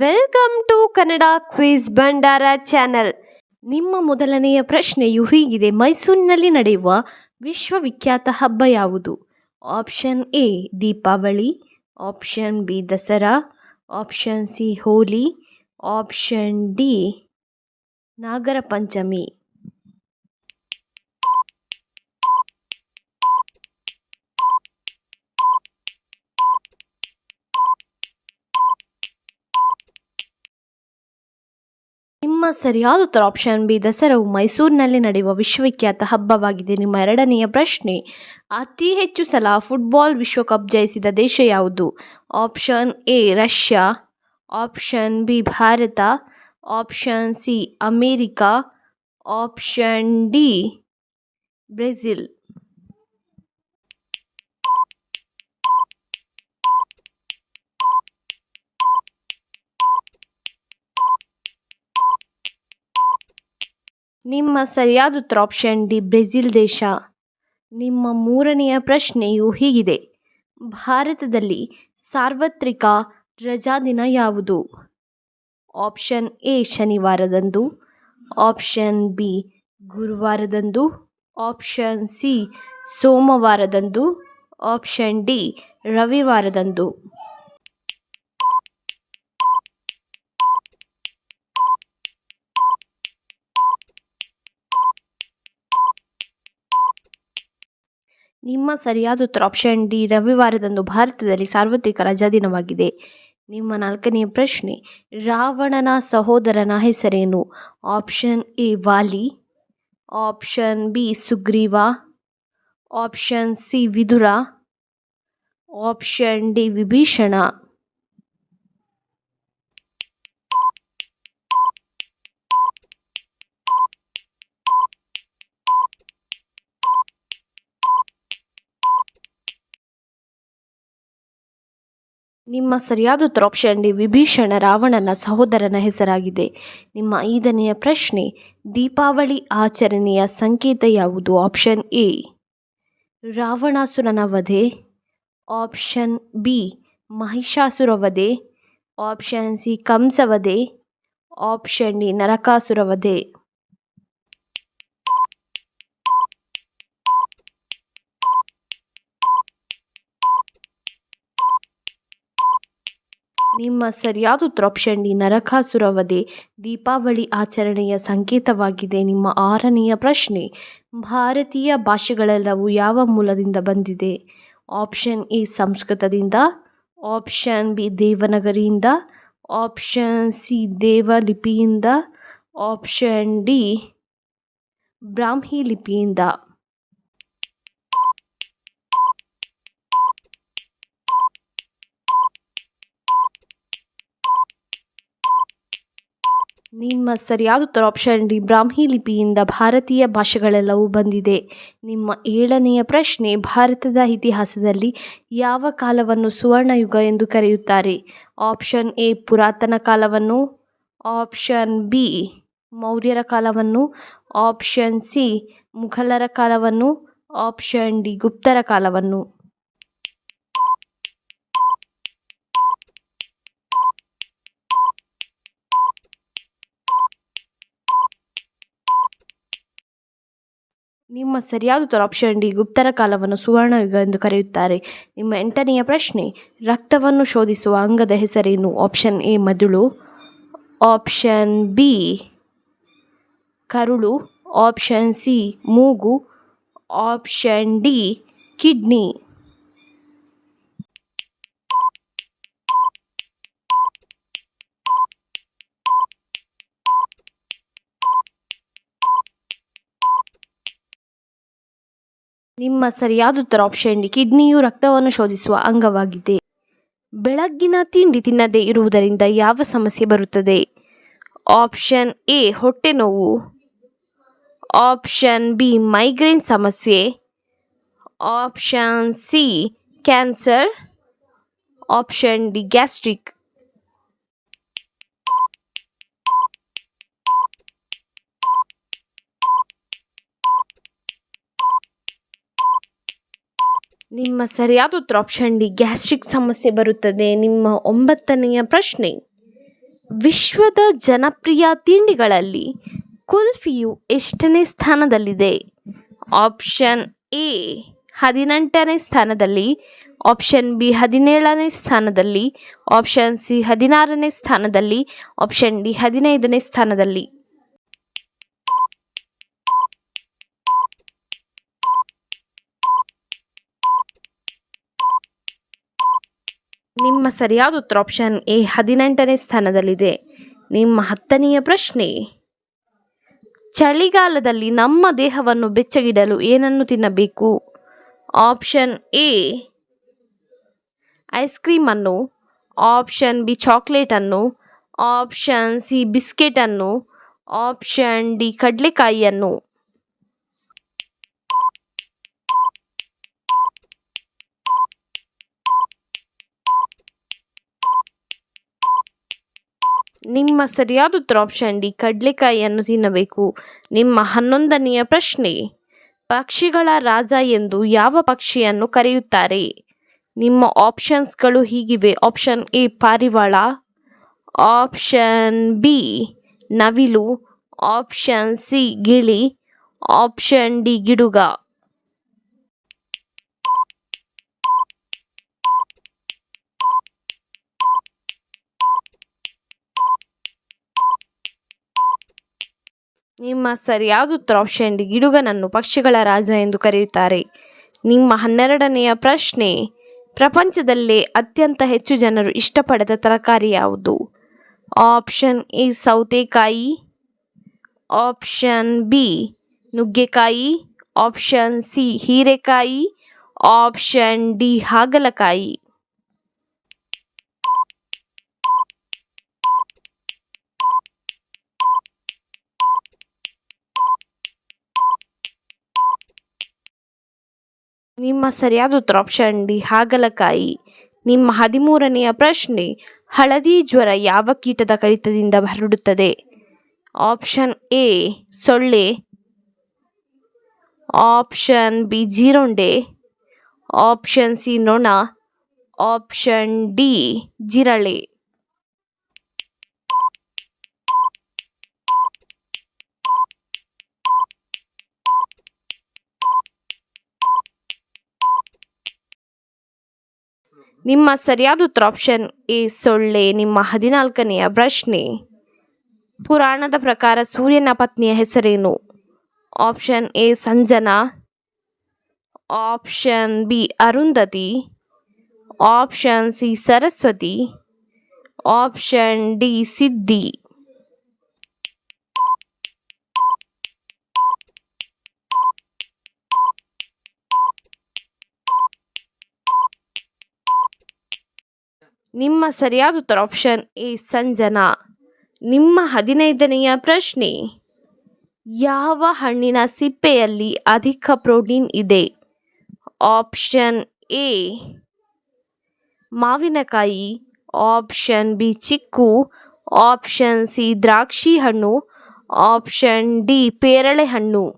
Welcome to Kannada quiz Bhandara channel ನಿಮ್ಮ ಮೊದಲನೆಯ ಪ್ರಶ್ನೆಯು ಹೀಗಿದೆ. ಮೈಸೂರಿನಲ್ಲಿ ನಡೆಯುವ ವಿಶ್ವವಿಖ್ಯಾತ ಹಬ್ಬ ಯಾವುದು? Option A, Deepavali. Option B, Dasara. Option C, Holi. Option D, Nagara Panchami. ನಿಮ್ಮ ಸರಿಯಾದ ಉತ್ತರ ಆಪ್ಷನ್ ಬಿ ದಸರಾವು ಮೈಸೂರಿನಲ್ಲಿ ನಡೆಯುವ ವಿಶ್ವವಿಖ್ಯಾತ ಹಬ್ಬವಾಗಿದೆ. ನಿಮ್ಮ ಎರಡನೆಯ ಪ್ರಶ್ನೆ, ಅತಿ ಹೆಚ್ಚು ಸಲ ಫುಟ್ಬಾಲ್ ವಿಶ್ವಕಪ್ ಜಯಿಸಿದ ದೇಶ ಯಾವುದು? Option A Russia. Option B Bharat. Option C America. Option D Brazil. ನಿಮ್ಮ ಸರಿಯಾದ ಉತ್ತರ ಆಪ್ಷನ್ ಡಿ ಬ್ರೆಜಿಲ್ ದೇಶ. ನಿಮ್ಮ ಮೂರನೆಯ ಪ್ರಶ್ನೆಯು ಹೀಗಿದೆ. ಭಾರತದಲ್ಲಿ ಸಾರ್ವತ್ರಿಕ ರಜಾದಿನ ಯಾವುದು? ಆಪ್ಷನ್ ಎ ಶನಿವಾರದಂದು. ಆಪ್ಷನ್ ಬಿ ಗುರುವಾರದಂದು. ಆಪ್ಷನ್ ಸಿ ಸೋಮವಾರದಂದು. ಆಪ್ಷನ್ ಡಿ ರವಿವಾರದಂದು. ನಿಮ್ಮ ಸರಿಯಾದ ಉತ್ತರ ಆಪ್ಷನ್ ಡಿ ರವಿವಾರದಂದು ಭಾರತದಲ್ಲಿ ಸಾರ್ವತ್ರಿಕ ರಜಾ ದಿನವಾಗಿದೆ. ನಿಮ್ಮ ನಾಲ್ಕನೆಯ ಪ್ರಶ್ನೆ, ರಾವಣನ ಸಹೋದರನ ಹೆಸರೇನು? Option A Vali option B Sugriva option C Vidura option D Vibhishana. ನಿಮ್ಮ ಸರಿಯಾದ ಉತ್ತರ ಡಿ ವಿಭೀಷಣ ರಾವಣನ ಸಹೋದರನ ಹೆಸರಾಗಿದೆ. ನಿಮ್ಮ ಐದನೆಯ ಪ್ರಶ್ನೆ, ದೀಪಾವಳಿ ಆಚರಣೆಯ ಸಂಕೇತ ಯಾವುದು? ಆಪ್ಷನ್ ಎ, ರಾವಣಾಸುರನ ವಧೆ. ಆಪ್ಷನ್ ಬಿ, ಮಹಿಷಾಸುರ ವಧೆ. ಆಪ್ಷನ್ ಸಿ, ಕಂಸ ವಧೆ. ಆಪ್ಷನ್ ಡಿ, ನರಕಾಸುರ ವಧೆ. ನಿಮ್ಮ ಸರಿಯಾದ ಉತ್ತರ ಆಪ್ಷನ್ ಡಿ ನರಕಾಸುರ ದೀಪಾವಳಿ ಆಚರಣೆಯ ಸಂಕೇತವಾಗಿದೆ ನಿಮ್ಮ ಆರನೆಯ ಪ್ರಶ್ನೆ. ಭಾರತೀಯ ಭಾಷೆಗಳೆಲ್ಲವೂ ಯಾವ ಮೂಲದಿಂದ ಬಂದಿದೆ? ಆಪ್ಷನ್ ಎ, ಸಂಸ್ಕೃತದಿಂದ. ಆಪ್ಷನ್ ಬಿ, ದೇವನಗರಿಯಿಂದ. ಆಪ್ಷನ್ ಸಿ, ದೇವಲಿಪಿಯಿಂದ. ಆಪ್ಷನ್ ಡಿ, ಬ್ರಾಹ್ಮಿ ಲಿಪಿಯಿಂದ. ನಿಮ್ಮ ಸರಿಯಾದ ಉತ್ತರ ಆಪ್ಷನ್ ಡಿ ಬ್ರಾಹ್ಮಿ ಲಿಪಿಯಿಂದ ಭಾರತೀಯ ಭಾಷೆಗಳೆಲ್ಲವೂ ಬಂದಿದೆ. ನಿಮ್ಮ ಏಳನೆಯ ಪ್ರಶ್ನೆ, ಭಾರತದ ಇತಿಹಾಸದಲ್ಲಿ ಯಾವ ಕಾಲವನ್ನು ಸುವರ್ಣಯುಗ ಎಂದು ಕರೆಯುತ್ತಾರೆ? ಆಪ್ಷನ್ ಎ ಪುರಾತನ ಕಾಲವನ್ನು. ಆಪ್ಷನ್ ಬಿ ಮೌರ್ಯರ ಕಾಲವನ್ನು. ಆಪ್ಷನ್ ಸಿ ಮುಘಲರ ಕಾಲವನ್ನು. ಆಪ್ಷನ್ ಡಿ ಗುಪ್ತರ ಕಾಲವನ್ನು. ನಿಮ್ಮ ಸರಿಯಾದ ಉತ್ತರ ಆಪ್ಷನ್ ಡಿ ಗುಪ್ತರ ಕಾಲವನ್ನು ಸುವರ್ಣಯುಗ ಎಂದು ಕರೆಯುತ್ತಾರೆ. ನಿಮ್ಮ ಎಂಟನೆಯ ಪ್ರಶ್ನೆ, ರಕ್ತವನ್ನು ಶೋಧಿಸುವ ಅಂಗದ ಹೆಸರೇನು? ಆಪ್ಷನ್ ಎ ಮೆದುಳು. ಆಪ್ಷನ್ ಬಿ ಕರುಳು. ಆಪ್ಷನ್ ಸಿ ಮೂಗು. Option D kidney. ನಿಮ್ಮ ಸರಿಯಾದ ಉತ್ತರ ಆಪ್ಷನ್ ಡಿ ಕಿಡ್ನಿಯು ರಕ್ತವನ್ನು ಶೋಧಿಸುವ ಅಂಗವಾಗಿದೆ. ಬೆಳಗ್ಗಿನ ತಿಂಡಿ ತಿನ್ನದೇ ಇರುವುದರಿಂದ ಯಾವ ಸಮಸ್ಯೆ ಬರುತ್ತದೆ? ಆಪ್ಷನ್ ಎ ಹೊಟ್ಟೆ ನೋವು. ಆಪ್ಷನ್ ಬಿ ಮೈಗ್ರೇನ್ ಸಮಸ್ಯೆ. Option C cancer option D gastric ನಿಮ್ಮ ಸರಿಯಾದ ಉತ್ತರ ಆಪ್ಷನ್ ಡಿ ಗ್ಯಾಸ್ಟ್ರಿಕ್ ಸಮಸ್ಯೆ ಬರುತ್ತದೆ. ನಿಮ್ಮ ಒಂಬತ್ತನೆಯ ಪ್ರಶ್ನೆ, ವಿಶ್ವದ ಜನಪ್ರಿಯ ತಿಂಡಿಗಳಲ್ಲಿ ಕುಲ್ಫಿಯು ಎಷ್ಟನೇ ಸ್ಥಾನದಲ್ಲಿದೆ? ಆಪ್ಷನ್ ಎ ಹದಿನೆಂಟನೇ ಸ್ಥಾನದಲ್ಲಿ. ಆಪ್ಷನ್ ಬಿ ಹದಿನೇಳನೇ ಸ್ಥಾನದಲ್ಲಿ. ಆಪ್ಷನ್ ಸಿ ಹದಿನಾರನೇ ಸ್ಥಾನದಲ್ಲಿ. ಆಪ್ಷನ್ ಡಿ ಹದಿನೈದನೇ ಸ್ಥಾನದಲ್ಲಿ. ನಿಮ್ಮ ಸರಿಯಾದ ಉತ್ತರ ಆಪ್ಷನ್ ಎ ಹದಿನೆಂಟನೇ ಸ್ಥಾನದಲ್ಲಿದೆ. ನಿಮ್ಮ ಹತ್ತನೆಯ ಪ್ರಶ್ನೆ, ಚಳಿಗಾಲದಲ್ಲಿ ನಮ್ಮ ದೇಹವನ್ನು ಬೆಚ್ಚಗಿಡಲು ಏನನ್ನು ತಿನ್ನಬೇಕು? ಆಪ್ಷನ್ ಎ ಐಸ್ ಕ್ರೀಮನ್ನು ಆಪ್ಷನ್ ಬಿ ಚಾಕ್ಲೇಟನ್ನು ಆಪ್ಷನ್ ಸಿ ಬಿಸ್ಕೆಟನ್ನು ಆಪ್ಷನ್ ಡಿ ಕಡಲೆಕಾಯಿಯನ್ನು ನಿಮ್ಮ ಸರಿಯಾದ ಉತ್ತರ ಆಪ್ಷನ್ ಡಿ ಕಡಲೆಕಾಯಿಯನ್ನು ತಿನ್ನಬೇಕು. ನಿಮ್ಮ ಹನ್ನೊಂದನೆಯ ಪ್ರಶ್ನೆ, ಪಕ್ಷಿಗಳ ರಾಜ ಎಂದು ಯಾವ ಪಕ್ಷಿಯನ್ನು ಕರೆಯುತ್ತಾರೆ? ನಿಮ್ಮ ಆಪ್ಷನ್ಸ್ಗಳು ಹೀಗಿವೆ. ಆಪ್ಷನ್ ಎ ಪಾರಿವಾಳ. ಆಪ್ಷನ್ ಬಿ ನವಿಲು. ಆಪ್ಷನ್ ಸಿ ಗಿಳಿ. ಆಪ್ಷನ್ ಡಿ ಗಿಡುಗ. ನಿಮ್ಮ ಸರಿಯಾದ ಉತ್ತರ ಆಪ್ಷನ್ ಗಿಡುಗನನ್ನು ಪಕ್ಷಿಗಳ ರಾಜ ಎಂದು ಕರೆಯುತ್ತಾರೆ. ನಿಮ್ಮ ಹನ್ನೆರಡನೆಯ ಪ್ರಶ್ನೆ, ಪ್ರಪಂಚದಲ್ಲೇ ಅತ್ಯಂತ ಹೆಚ್ಚು ಜನರು ಇಷ್ಟಪಡದ ತರಕಾರಿ ಯಾವುದು? ಆಪ್ಷನ್ ಎ, ಸೌತೆಕಾಯಿ. ಆಪ್ಷನ್ ಬಿ, ನುಗ್ಗೆಕಾಯಿ. ಆಪ್ಷನ್ ಸಿ, ಹೀರೆಕಾಯಿ. ಆಪ್ಷನ್ ಡಿ, ಹಾಗಲಕಾಯಿ. ನಿಮ್ಮ ಸರಿಯಾದ ಉತ್ತರ ಆಪ್ಷನ್ ಡಿ, ಹಾಗಲಕಾಯಿ. ನಿಮ್ಮ ಹದಿಮೂರನೆಯ ಪ್ರಶ್ನೆ, ಹಳದಿ ಜ್ವರ ಯಾವ ಕೀಟದ ಕಡಿತದಿಂದ ಹರಡುತ್ತದೆ? ಆಪ್ಷನ್ ಎ ಸೊಳ್ಳೆ. ಆಪ್ಷನ್ ಬಿ ಜೀರೊಂಡೆ. ಆಪ್ಷನ್ ಸಿ ನೊಣ. ಆಪ್ಷನ್ ಡಿ ಜಿರಳೆ. ನಿಮ್ಮ ಸರಿಯಾದ ಉತ್ತರ ಆಪ್ಷನ್ ಎ ಸೊಳ್ಳೆ, ನಿಮ್ಮ ಹದಿನಾಲ್ಕನೆಯ ಪ್ರಶ್ನೆ. ಪುರಾಣದ ಪ್ರಕಾರ ಸೂರ್ಯನ ಪತ್ನಿಯ ಹೆಸರೇನು? Option A Sanjana. Option B Arundhati. Option C Saraswati. Option D Siddhi. ನಿಮ್ಮ ಸರಿಯಾದ ಉತ್ತರ ಆಪ್ಷನ್ ಎ ಸಂಜನಾ. ನಿಮ್ಮ ಹದಿನೈದನೆಯ ಪ್ರಶ್ನೆ, ಯಾವ ಹಣ್ಣಿನ ಸಿಪ್ಪೆಯಲ್ಲಿ ಅಧಿಕ ಪ್ರೋಟೀನ್ ಇದೆ? ಆಪ್ಷನ್ ಎ ಮಾವಿನಕಾಯಿ. Option B chikoo. Option C ದ್ರಾಕ್ಷಿ ಹಣ್ಣು. ಆಪ್ಷನ್ ಡಿ ಪೇರಳೆ ಹಣ್ಣು.